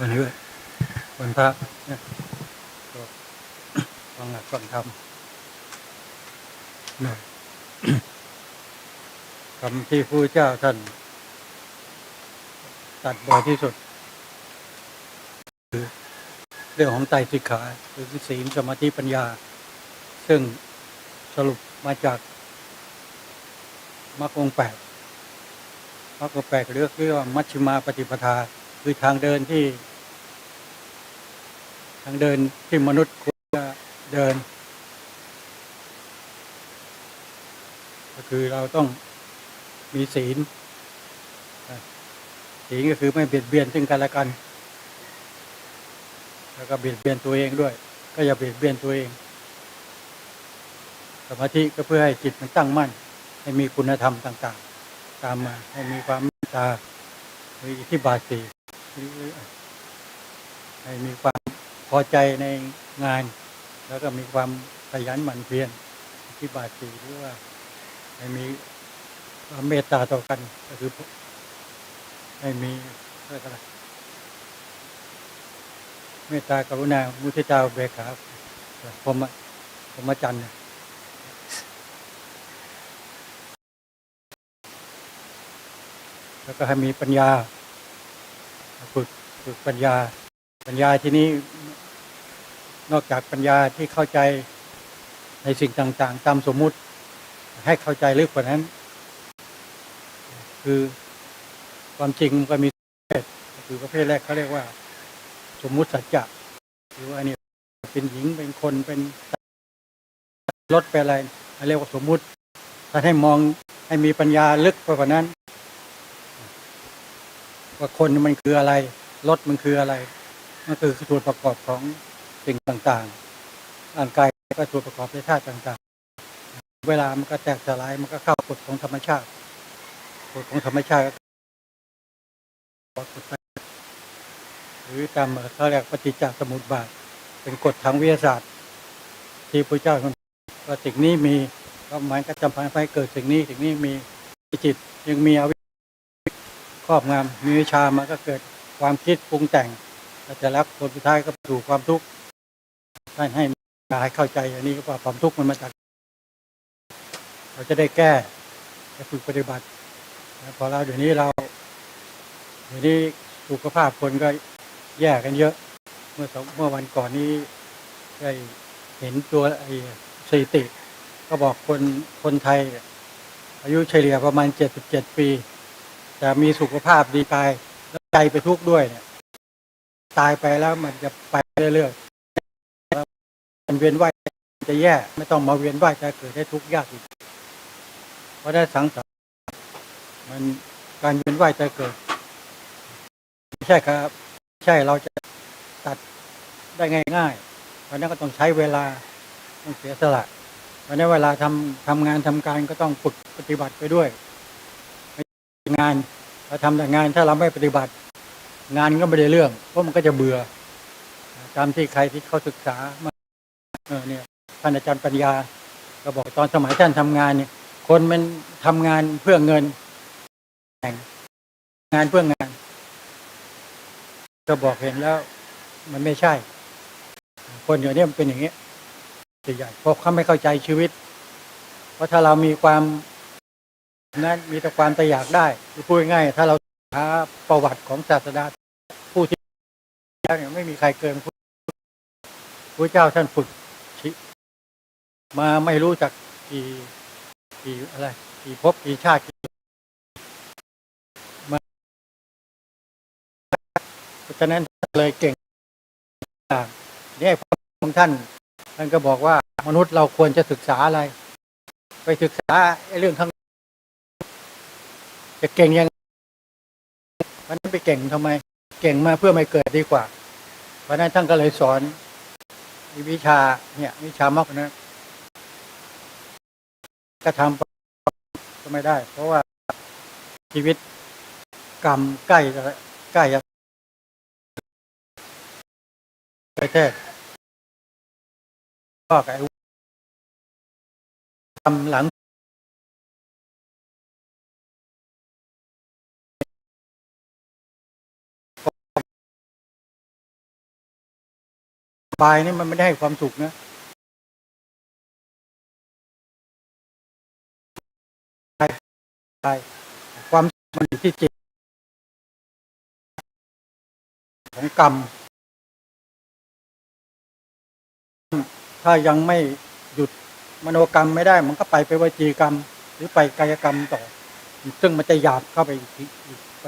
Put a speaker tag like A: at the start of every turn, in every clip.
A: วันนี้วันพระเนี่ยก็ฟังหลักฟังธรรมนี่ยคำที่พระเจ้าท่านตัดบ่อยที่สุด คือเรื่องของไตรสิกขาคือศีลสมาธิปัญญา ซึ่งสรุปมาจากมรรคองแปดมรรคองแปดเรียกเรียกว่ามัชฌิมาปฏิปทา คือทางเดินที่ ทางเดินที่มนุษย์ควรจะเดิน ก็คือเราต้องมีศีลศีลก็คือไม่เบียดเบียนซึ่งกันและกัน แล้วก็เบียดเบียนตัวเองด้วย ก็อย่าเบียดเบียนตัวเอง สมาธิก็เพื่อให้จิตมันตั้งมั่น ให้มีคุณธรรมต่าง ๆ ตามมาให้มีความเมตตามีอิทธิบาทสี ให้มีความพอใจในงาน แล้วก็มีความขยันหมั่นเพียรอิทธิบาทสีหรือว่าให้มีความเมตตาต่อกันก็คือให้มีเรียกอะไรเมตตากรุณามุทิตาเบกขาพรหมพรหมจันทร์แล้วก็ให้มีปัญญา ฝึกฝึกปัญญา ปัญญาที่นี้นอกจากปัญญาที่เข้าใจในสิ่งต่างๆ ตามสมมุติ ให้เข้าใจลึกกว่านั้น คือความจริงมันก็มีประเภทคือประเภทแรกเขาเรียกว่า สมมุติสัจจะหรือว่าเนี่ยเป็นหญิงเป็นคนเป็นรถเป็นอะไรเรียกว่าสมมุติ ถ้าให้มองให้มีปัญญาลึกกว่านั้น ว่าคนมันคืออะไร รถมันคืออะไรมันคือส่วนประกอบของสิ่งต่างๆร่างกายก็ส่วนประกอบในธาตุต่างๆ เวลามันก็แตกสลายมันก็เข้ากฎของธรรมชาติกฎของธรรมชาติก็กฎหรือตามเขาเรียกปฏิจจสมุปบาท เป็นกฎทางวิทยาศาสตร์ ที่พระเจ้าว่าสิ่งนี้มีก็หมายก็จำพันให้เกิดสิ่งนี้สิ่งนี้มีจิตยังมีอวิชชา ครอบงำมีวิชามาก็เกิดความคิดปรุงแต่งแล้วจะรับผลสุดท้ายก็สู่ความทุกข์ท่านให้กายเข้าใจอันนี้ว่าความทุกข์มันมาจาก เราจะได้แก้จะฝึกปฏิบัติพอเราเดี๋ยวนี้เราเดี๋ยวนี้สุขภาพคนก็แย่กันเยอะ เมื่อสองเมื่อวันก่อนนี้ได้เห็นตัวไอ้สถิติ ก็บอกคนคนไทยเนี่ยอายุเฉลี่ยประมาณเจ็ดสิบเจ็ดปี จะมีสุขภาพดีกายแล้วใจไปทุกข์ด้วยเนี่ย ตายไปแล้วมันจะไปเรื่อยๆมันเวียนว่ายจะแย่ ไม่ต้องมาเวียนว่ายจะเกิดให้ทุกข์ยากอีกเพราะได้สังสารมันการเวียนว่ายจะเกิดไม่ใช่ครับ ใช่เราจะตัดได้ง่ายๆเพราะนั้นก็ต้องใช้เวลาต้องเสียสละเพราะนั้นเวลาทำทำงานทำการก็ต้องฝึกปฏิบัติไปด้วย งานเราทำแต่งานถ้าเราไม่ปฏิบัติ งานก็ไม่ได้เรื่องเพราะมันก็จะเบื่อ ตามที่ใครที่เขาศึกษามาเออเนี่ยท่านอาจารย์ปัญญา ก็บอกตอนสมัยท่านทำงานเนี่ย คนมันทำงานเพื่อเงินแต่งงานเพื่องาน ก็บอกเห็นแล้ว มันไม่ใช่ คนอย่างนี้มันเป็นอย่างนี้ใหญ่เพราะเขาไม่เข้าใจชีวิต เพราะถ้าเรามีความ นั้นมีแต่ความแต่อยากได้พูดง่ายถ้าเราหาประวัติของศาสดาผู้ที่แล้วเนี่ยไม่มีใครเกินพระพระเจ้าท่านฝึกชิมาไม่รู้จักกี่กี่อะไรกี่ภพกี่ชาติกี่มาเพราะฉะนั้นเลยเก่งต่างนี่พระองค์ท่านท่านก็บอกว่ามนุษย์เราควรจะศึกษาอะไร ไปศึกษาเรื่องข้าง จะเก่งยังไงเพราะนั้นไปเก่งทำไม เก่งมาเพื่อไม่เกิดดีกว่า เพราะนั้นท่านก็เลยสอนวิชาเนี่ย วิชามากนะก็ทำก็ไม่ได้ เพราะว่าชีวิตกรรมใกล้จะใกล้จะไปแท้ก็ไอ้ทำหลัง บายนี่มันไม่ได้ให้ความสุขนะใช่ความสุขมันอยู่ที่จิตของกรรม ถ้ายังไม่หยุดมโนกรรมไม่ได้ มันก็ไปไปวจีกรรม หรือไปกายกรรมต่อ ซึ่งมันจะหยาบเข้าไปอีกไป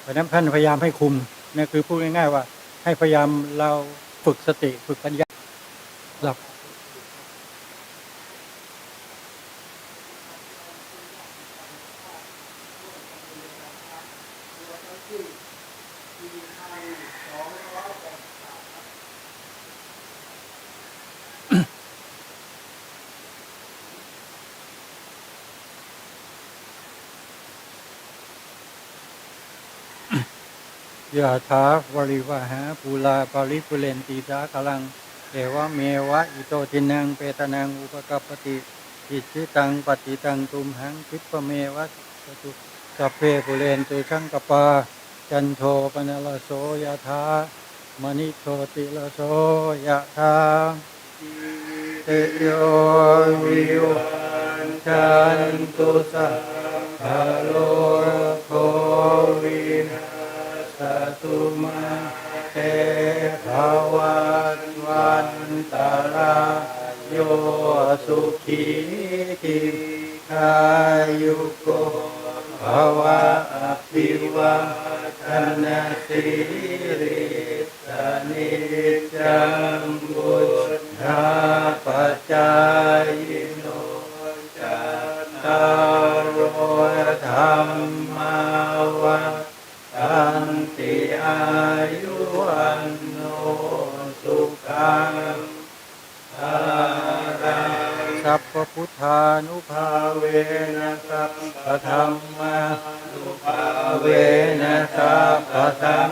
A: เพราะนั้นท่านพยายามให้คุมเนี่ยคือพูดง่ายๆว่า ให้พยายามเราฝึกสติฝึกปัญญาหลับ ยะถาวริวหาปูลาปาริปุเรนตีสาคลังเอวะเมวะอิโตทินังเปตนังอุปกัปปติอิจิตังปฏิตังตุมหังคิปะเมวะสตุสัพเพปุเรนตุชังกปา จันโทปนลโสยะถามณิโชติลโสยะถาเตโยวิวันจันตุสัพพะโลโควินา ตุมาเตภวันวันตารายโยสุขีทิขายุโกภวะอภิวาทนาสิริสนิจจังบุญญาปัจจายโนจัตตารโอธรรมาวันติอา ยุวันโนสุขังภารังสัพพพุทธานุภาเวนะสัพพธรรมานุภาเวนะสัพพสังฆา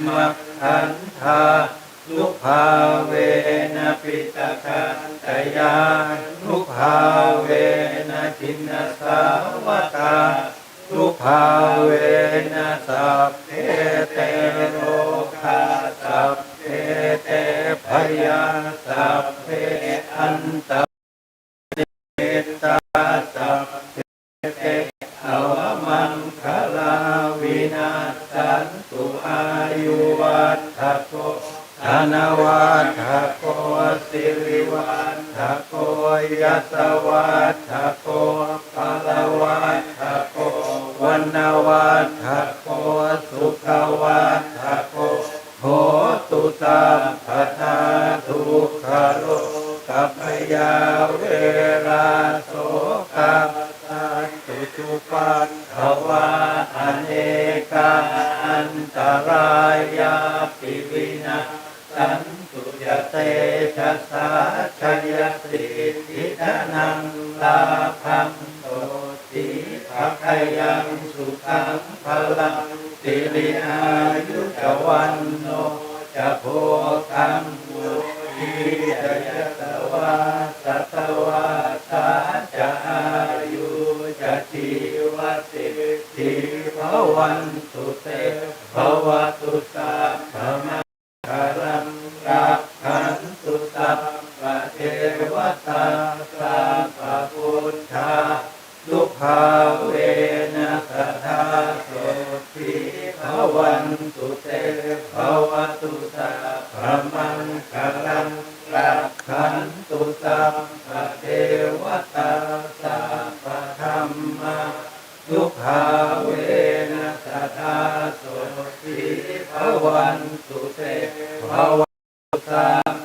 A: ทธรรมขันธานุภาเวนะปิตะคันตยานุภาเวนะทินสาวตานุภาเวนะสัพเพเตโรคาสัพเพเตพยาสัพเพอันตเนวัฏโกสิริวัฏโกยัสวัฏโกปาลวัฏโกวันนวัฏโกสุขวัฏโกโหตุสัพพทาทุกขโลกัพยาเวราโสกัปตันตุจุปันขวาอเนกาอันตรายาปิวินา สันตุยเตชะสาชยสิทธิธนังลาภังโตติภะคยังสุขังพลังสิริอายุจวันโน วตาสัพพุทธาลุภาเวนะสทธาโสติภวันตุเตภวตุสัพพะมังคารังรักขันตุสัพพเทวตาสัพพธรรมายุภาเวนะสัทธาโสติภวันตุเตภวตุสัพ